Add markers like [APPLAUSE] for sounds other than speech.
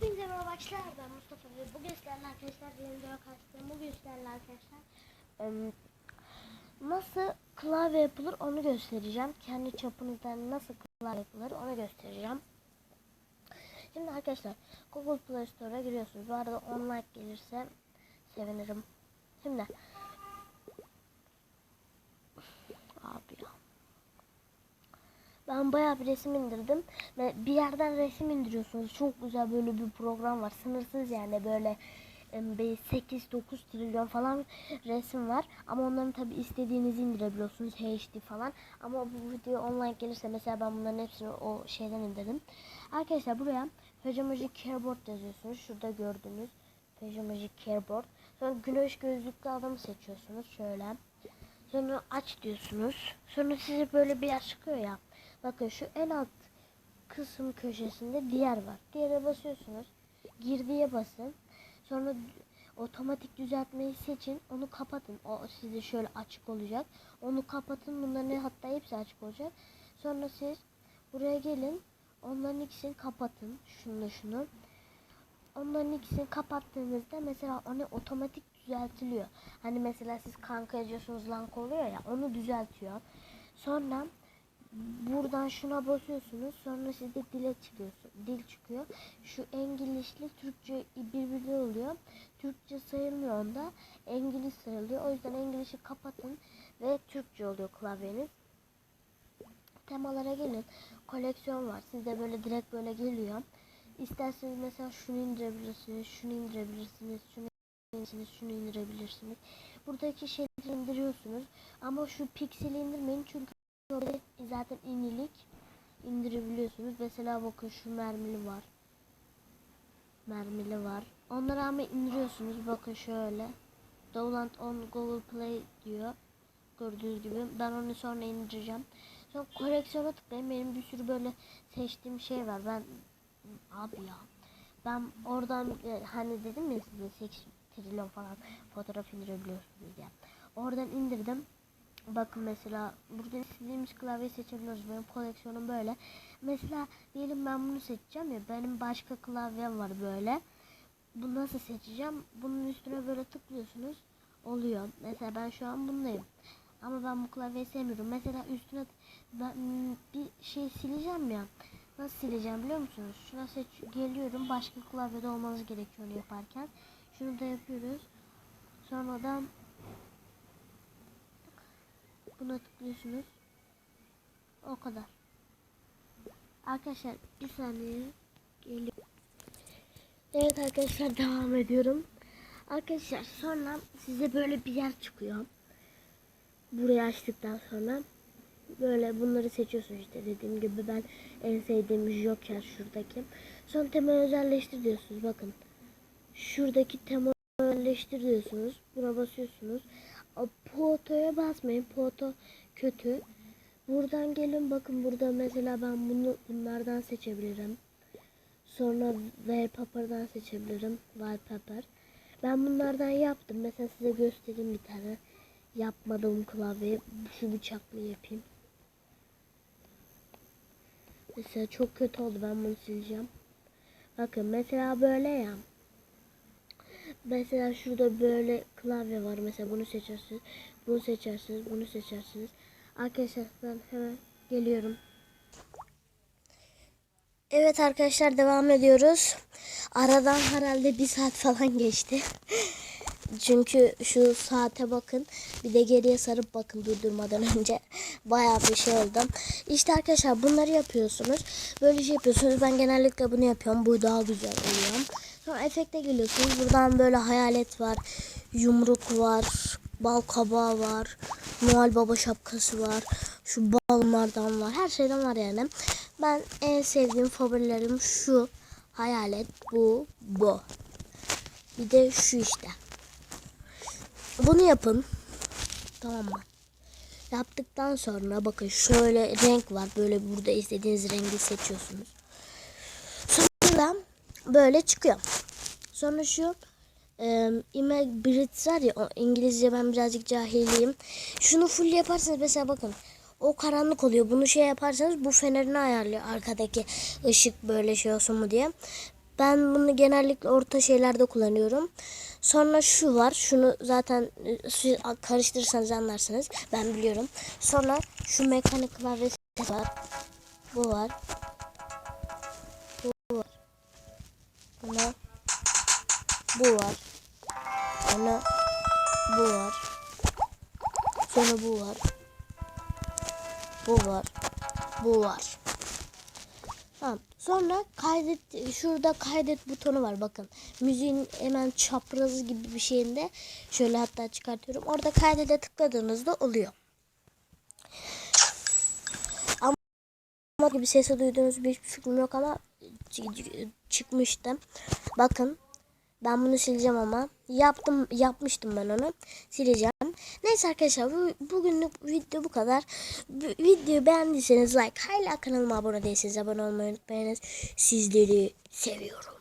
Hepinize merhaba arkadaşlar ben Mustafa ve bugün sizlerle arkadaşlar yeni video karşılayacağım. Bugün sizlerle arkadaşlar nasıl klavye yapılır onu göstereceğim. Kendi çapınızdan nasıl klavye yapılır onu göstereceğim. Şimdi arkadaşlar Google Play Store'a giriyorsunuz. Bu arada 10 like gelirse sevinirim. Şimdi abi ya. Ben bayağı bir resim indirdim. Ve bir yerden resim indiriyorsunuz. Çok güzel böyle bir program var. Sınırsız yani böyle 8-9 trilyon falan resim var. Ama onların tabi istediğinizi indirebiliyorsunuz. HD falan. Ama bu video online gelirse mesela ben bunların hepsini o şeyden indirdim. Arkadaşlar buraya Pejamaji Keyboard yazıyorsunuz. Şurada gördüğünüz Pejamaji Keyboard. Sonra güneş gözlüklü adamı seçiyorsunuz. Şöyle. Sonra aç diyorsunuz. Sonra size böyle bir yer çıkıyor ya. Bakın şu en alt kısım köşesinde diğer var. Diğere basıyorsunuz. Girdiye basın. Sonra otomatik düzeltmeyi seçin. Onu kapatın. O size şöyle açık olacak. Onu kapatın. Bunların hatta hepsi açık olacak. Sonra siz buraya gelin. Onların ikisini kapatın. Şunu şunu. Onların ikisini kapattığınızda mesela onu otomatik düzeltiliyor. Hani mesela siz kanka yazıyorsunuz lank oluyor ya onu düzeltiyor. Sonra buradan şuna basıyorsunuz. Sonra sizde dile çıkıyorsun. Dil çıkıyor. Şu İngilizle Türkçe birbirine oluyor. Türkçe sayılmıyor onda. İngiliz sayılıyor. O yüzden İngiliz'i kapatın ve Türkçe oluyor klavyeniz. Temalara gelin. Koleksiyon var. Sizde böyle direkt böyle geliyor. İsterseniz mesela şunu indirebilirsiniz, şunu indirebilirsiniz, şunu indirebilirsiniz, şunu indirebilirsiniz. Buradaki şeyleri indiriyorsunuz. Ama şu pikseli indirmeyin çünkü zaten inilik indirebiliyorsunuz. Mesela bakın şu mermili var. Mermili var. Onları ama indiriyorsunuz. Bakın şöyle. Download on Google Play diyor. Gördüğünüz gibi. Ben onu sonra indireceğim. Sonra koleksiyona tıklayın. Benim bir sürü böyle seçtiğim şey var. Ben abi ya. Ben oradan e, hani dedim ya size 8 trilyon falan fotoğraf indirebiliyorsunuz diye. Oradan indirdim. Bakın mesela burada istediğimiz klavye seçebiliyoruz. Benim koleksiyonum böyle. Mesela diyelim ben bunu seçeceğim ya. Benim başka klavyem var böyle. Bu nasıl seçeceğim? Bunun üstüne böyle tıklıyorsunuz. Oluyor. Mesela ben şu an bundayım. Ama ben bu klavyeyi sevmiyorum. Mesela üstüne ben bir şey sileceğim ya. Nasıl sileceğim biliyor musunuz? Şuna seç geliyorum. Başka klavyede olmanız gerekiyor yaparken. Şunu da yapıyoruz. Sonradan buna tıklıyorsunuz. O kadar. Arkadaşlar bir saniye geliyor. Evet arkadaşlar devam ediyorum. Arkadaşlar sonra size böyle bir yer çıkıyor. Burayı açtıktan sonra böyle bunları seçiyorsunuz işte dediğim gibi ben en sevdiğim Joker şuradaki. Son tema özelleştir diyorsunuz bakın. Şuradaki tema özelleştir diyorsunuz. Buna basıyorsunuz. Poto'ya basmayın. Poto kötü. Buradan gelin bakın burada mesela ben bunu bunlardan seçebilirim. Sonra wallpaper'dan seçebilirim. Wallpaper. Ben bunlardan yaptım. Mesela size göstereyim bir tane. Yapmadığım klavye. Şu bıçakla yapayım. Mesela çok kötü oldu. Ben bunu sileceğim. Bakın mesela böyle ya. Mesela şurada böyle klavye var. Mesela bunu seçersiniz. Bunu seçersiniz. Bunu seçersiniz. Arkadaşlar ben hemen geliyorum. Evet arkadaşlar devam ediyoruz. Aradan herhalde bir saat falan geçti. [LAUGHS] Çünkü şu saate bakın. Bir de geriye sarıp bakın durdurmadan önce. [LAUGHS] Bayağı bir şey oldu. İşte arkadaşlar bunları yapıyorsunuz. Böyle şey yapıyorsunuz. Ben genellikle bunu yapıyorum. Bu daha güzel oluyor. Sonra efekte geliyorsunuz. Buradan böyle hayalet var. Yumruk var. Bal kabağı var. Noel Baba şapkası var. Şu balonlardan var. Her şeyden var yani. Ben en sevdiğim favorilerim şu. Hayalet bu bu. Bir de şu işte. Bunu yapın. Tamam mı? Yaptıktan sonra bakın şöyle renk var. Böyle burada istediğiniz rengi seçiyorsunuz. Sonra böyle çıkıyor. Sonra şu e, email Brits var ya o İngilizce ben birazcık cahiliyim. Şunu full yaparsanız mesela bakın o karanlık oluyor. Bunu şey yaparsanız bu fenerini ayarlıyor arkadaki ışık böyle şey olsun mu diye. Ben bunu genellikle orta şeylerde kullanıyorum. Sonra şu var. Şunu zaten e, siz karıştırırsanız anlarsınız. Ben biliyorum. Sonra şu mekanik klavyesi var. Bu var. Bu var. Buna bu var. Sonra bu var. Sonra bu var. Bu var. Bu var. Tamam. Sonra kaydet şurada kaydet butonu var bakın. Müziğin hemen çaprazı gibi bir şeyinde şöyle hatta çıkartıyorum. Orada kaydede tıkladığınızda oluyor. Ama gibi sesi duyduğunuz bir fikrim yok ama çı- çıkmıştı. Bakın ben bunu sileceğim ama yaptım yapmıştım ben onu sileceğim. Neyse arkadaşlar bu, bugünlük video bu kadar. Bu, videoyu beğendiyseniz like hala kanalıma abone değilseniz abone olmayı unutmayınız. Sizleri seviyorum.